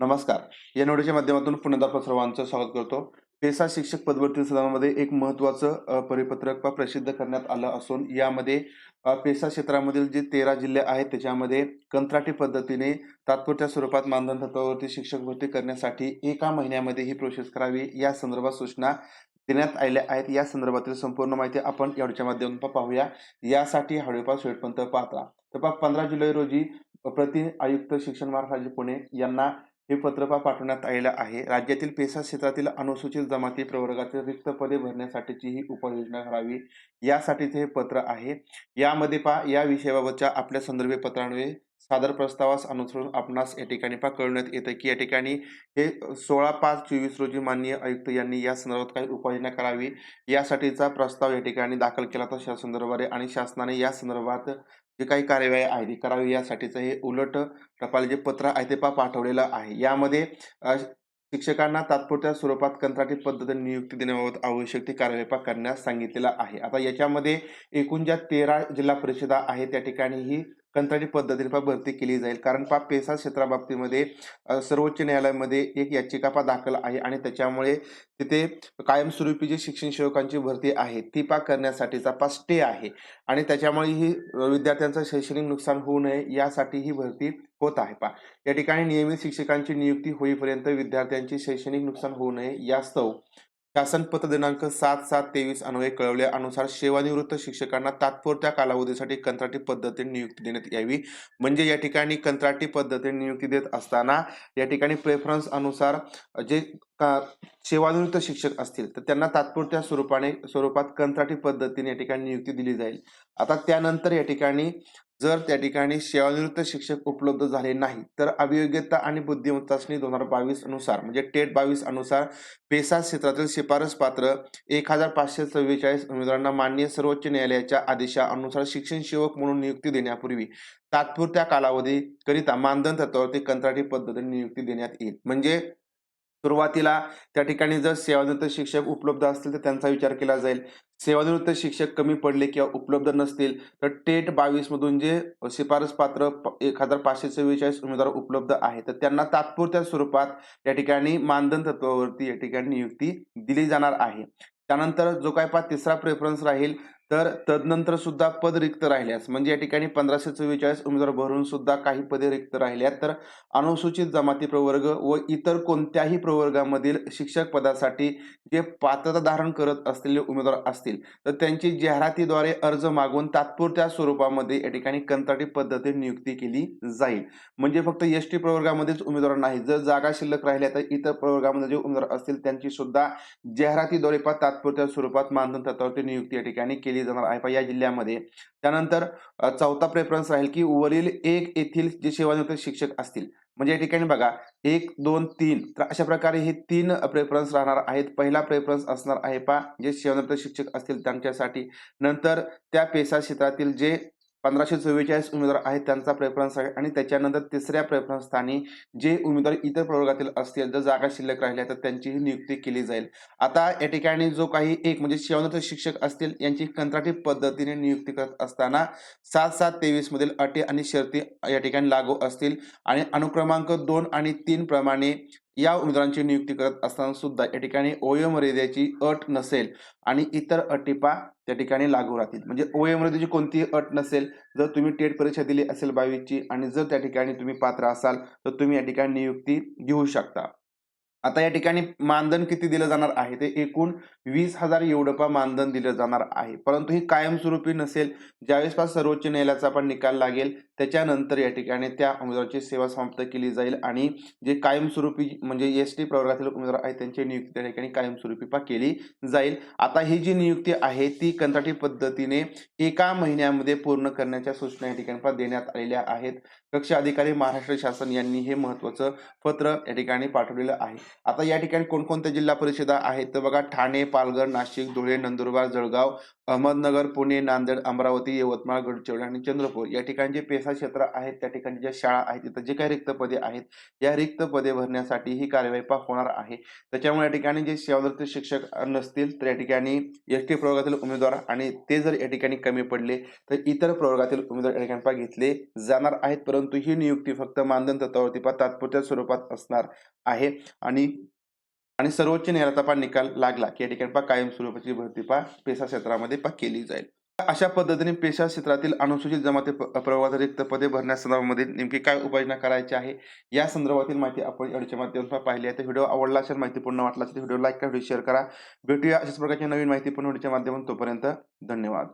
नमस्कार. या नोडीच्या माध्यमातून पुण्यादार सर्वांचं स्वागत करतो. पेसा शिक्षक पदवर्ती सदनामध्ये एक महत्वाचं परिपत्रक प्रसिद्ध करण्यात आलं असून यामध्ये पेसा क्षेत्रामधील जे तेरा जिल्हे आहेत त्याच्यामध्ये कंत्राटी पद्धतीने तात्पुरत्या स्वरूपात मानधन तत्वावरती शिक्षक भरती करण्यासाठी एका महिन्यामध्ये ही प्रोसेस करावी या संदर्भात सूचना देण्यात आलेल्या आहेत. या संदर्भातील संपूर्ण माहिती आपण याच्या माध्यमातून पाहूया. यासाठी हळेपा शेटपंत पाहता तर पा पंधरा जुलै रोजी प्रति आयुक्त शिक्षण महाराज पुणे यांना हे पत्रपा पाठवण्यात आलेलं आहे. राज्यातील पेसा क्षेत्रातील अनुसूचित जमाती प्रवर्गातील रिक्त पदे भरण्यासाठीची ही उपाययोजना करावी. यासाठीचे हे पत्र आहे. यामध्ये पा या विषयाबाबतच्या आपल्या संदर्भे पत्रान्वये सादर प्रस्तावास अनुसरून आपणास या ठिकाणी पा कळवण्यात येतं की या ठिकाणी हे सोळा पाच चोवीस रोजी माननीय आयुक्त यांनी या संदर्भात काही उपाययोजना करावी. यासाठीचा प्रस्ताव या ठिकाणी दाखल केला होता शासनाद्वारे आणि शासनाने या संदर्भात जे काही कार्यवाही आहे ती करावी यासाठीचं हे उलट टपाल जे पत्र आहे ते पा पाठवलेलं आहे. यामध्ये शिक्षकांना तात्पुरत्या स्वरूपात कंत्राटी पद्धतीने नियुक्ती देण्याबाबत आवश्यक ती कार्यवाही पा करण्यास सांगितलेलं आहे. आता याच्यामध्ये एकूण ज्या तेरा जिल्हा परिषदा आहेत त्या ठिकाणी ही कंत्राटी पद्धतीने पा भरती केली जाईल. कारण पा पेसा क्षेत्राबाबतीमध्ये सर्वोच्च न्यायालयामध्ये एक याचिका पा दाखल आहे आणि त्याच्यामुळे तिथे कायमस्वरूपी जी शिक्षण सेवकांची भरती आहे ती पा करण्यासाठीचा पा स्टे आहे. आणि त्याच्यामुळे ही विद्यार्थ्यांचं शैक्षणिक नुकसान होऊ नये यासाठी ही भरती होत आहे पा या ठिकाणी नियमित शिक्षकांची नियुक्ती होईपर्यंत विद्यार्थ्यांचे शैक्षणिक नुकसान होऊ नये यास्तव शासन पत्र दिनांक सात सात तेवीस अन्वये कळवल्यानुसार सेवानिवृत्त शिक्षकांना तात्पुरत्या कालावधीसाठी कंत्राटी पद्धतीने नियुक्ती देण्यात यावी. म्हणजे या ठिकाणी कंत्राटी पद्धतीने नियुक्ती देत असताना या ठिकाणी प्रेफरन्स अनुसार जे का सेवानिवृत्त शिक्षक असतील तर त्यांना तात्पुरत्या स्वरूपाने स्वरूपात कंत्राटी पद्धतीने या ठिकाणी नियुक्ती दिली जाईल. आता त्यानंतर या ठिकाणी जर त्या ठिकाणी सेवानिवृत्त शिक्षक उपलब्ध झाले नाही तर अभियोग्यता आणि बुद्धिमत्ता चाचणी दोन हजार बावीस अनुसार म्हणजे टेट बावीस अनुसार पेसा क्षेत्रातील शिफारस पात्र एक हजार पाचशे चव्वेचाळीस उमेदवारांना मान्य सर्वोच्च न्यायालयाच्या आदेशानुसार शिक्षण सेवक म्हणून नियुक्ती देण्यापूर्वी तात्पुरत्या कालावधी करिता मानधन तत्वावरती कंत्राटी पद्धतीने नियुक्ती देण्यात येईल. म्हणजे सुरुवातीला त्या ठिकाणी जर सेवानिवृत्त शिक्षक उपलब्ध असतील तर त्यांचा विचार केला जाईल. सेवानिवृत्त शिक्षक कमी पडले किंवा उपलब्ध नसतील तर टेट बावीस मधून जे शिफारस पात्र एक हजार पाचशे चव्वेचाळीस उमेदवार उपलब्ध आहे तर त्यांना तात्पुरत्या स्वरूपात या ठिकाणी मानधन तत्वावरती या ठिकाणी नियुक्ती दिली जाणार आहे. त्यानंतर जो काय पा तिसरा प्रेफरन्स राहील तर तदनंतर सुद्धा पद रिक्त राहिल्यास म्हणजे या ठिकाणी पंधराशे चव्वेचाळीस उमेदवार भरून सुद्धा काही पदे रिक्त राहिल्यात. तर अनुसूचित जमाती प्रवर्ग व इतर कोणत्याही प्रवर्गामधील शिक्षक पदासाठी जे पात्रता धारण करत असलेले उमेदवार असतील तर त्यांची जाहिरातीद्वारे अर्ज मागून तात्पुरत्या स्वरूपामध्ये या ठिकाणी कंत्राटी पद्धतीने नियुक्ती केली जाईल. म्हणजे फक्त एस टी प्रवर्गामध्येच उमेदवार नाही जर जागा शिल्लक राहिल्या तर इतर प्रवर्गामध्ये जे उमेदवार असतील त्यांची सुद्धा जाहिरातीद्वारे तात्पुरत्या स्वरूपात मानधन तत्वावरती नियुक्ती या ठिकाणी केली जाणार आहे. या जिल्ह्यामध्ये त्यानंतर चौथा प्रेफरन्स राहील की वरील एक येथील जे सेवानिवृत्त शिक्षक असतील. म्हणजे या ठिकाणी बघा एक दोन तीन तर अशा प्रकारे हे तीन प्रेफरन्स राहणार आहेत. पहिला प्रेफरन्स असणार आहे पा जे सेवानिवृत्त शिक्षक असतील त्यांच्यासाठी. नंतर त्या पेसा क्षेत्रातील जे पंधराशे चव्वेचाळीस उमेदवार आहेत त्यांचा प्रेफरन्स आहे. आणि त्याच्यानंतर तिसऱ्या प्रेफरन्स स्थानी जे उमेदवार इतर प्रवर्गातील असतील जर जागा शिल्लक राहिल्या तर त्यांचीही नियुक्ती केली जाईल. आता या ठिकाणी जो काही एक म्हणजे सेवानिवृत्त शिक्षक असतील यांची कंत्राटी पद्धतीने नियुक्ती करत असताना सात सात तेवीस मधील अटी आणि शर्ती या ठिकाणी लागू असतील. आणि अनुक्रमांक दोन आणि तीन प्रमाणे या उमेदवारांची नियुक्ती करत असताना सुद्धा या ठिकाणी ओयमर्यादेची अट नसेल आणि इतर अटीपा त्या ठिकाणी लागू राहतील. म्हणजे ओयमर्यादेची कोणतीही अट नसेल जर तुम्ही टेट परीक्षा दिली असेल बावीसची आणि जर त्या ठिकाणी तुम्ही पात्र असाल तर तुम्ही या ठिकाणी नियुक्ती घेऊ शकता. आता या ठिकाणी मानधन किती दिलं जाणार आहे? ते एकूण वीस हजार एवढपा मानधन दिलं जाणार आहे. परंतु ही कायमस्वरूपी नसेल ज्यावेळेस पास सर्वोच्च न्यायालयाचा पण निकाल लागेल त्याच्यानंतर या ठिकाणी त्या उमेदवाराची सेवा समाप्त केली जाईल आणि जे कायमस्वरूपी म्हणजे एस टी प्रवर्गातील उमेदवार आहेत त्यांची नियुक्ती त्या ठिकाणी कायमस्वरूपी पा केली जाईल. आता ही जी नियुक्ती आहे ती कंत्राटी पद्धतीने एका महिन्यामध्ये पूर्ण करण्याच्या सूचना या ठिकाणी देण्यात आलेल्या आहेत. कक्ष अधिकारी महाराष्ट्र शासन यांनी हे महत्वाचं पत्र या ठिकाणी पाठवलेलं आहे. आता या ठिकाणी कोणकोणत्या जिल्हा परिषदा आहेत? तर बघा ठाणे पालघर नाशिक धुळे नंदुरबार जळगाव अहमदनगर पुणे नांदेड अमरावती यवतमाळ गडचिरोली आणि चंद्रपूर या ठिकाणी जे पेसा क्षेत्र आहेत त्या ठिकाणी ज्या शाळा आहेत तिथं जे काही रिक्त पदे आहेत या रिक्त पदे भरण्यासाठी ही कार्यवाही होणार आहे. त्याच्यामुळे या ठिकाणी जे सेवानिवृत्त शिक्षक नसतील तर या ठिकाणी एस टी प्रवर्गातील उमेदवार आणि ते जर या ठिकाणी कमी पडले तर इतर प्रवर्गातील उमेदवार या ठिकाणी घेतले जाणार आहेत. परंतु परंतु ही नियुक्ती फक्त मानधन तत्वावरती पा तात्पुरत्या स्वरूपात असणार आहे. आणि आणि सर्वोच्च न्यायालयाचा पा निकाल लागला की या ठिकाणी पा कायमस्वरूपाची भरती पा पेशा क्षेत्रामध्ये पा केली जाईल. अशा पद्धतीने पेशा क्षेत्रातील अनुसूचित जमाती प- रिक्त पदे भरण्यासंदर्भामध्ये नेमकी काय उपाययोजना करायची आहे? या संदर्भातील माहिती आपण अडीच्या माध्यमातून पाहिली आहे. तर व्हिडिओ आवडला असेल माहिती पूर्ण वाटला असेल व्हिडिओ लाईक करा व्हिडिओ शेअर करा. भेटूया अशाच प्रकारची नवीन माहिती पूर्ण व्हिडिओच्या माध्यमातून. तोपर्यंत धन्यवाद.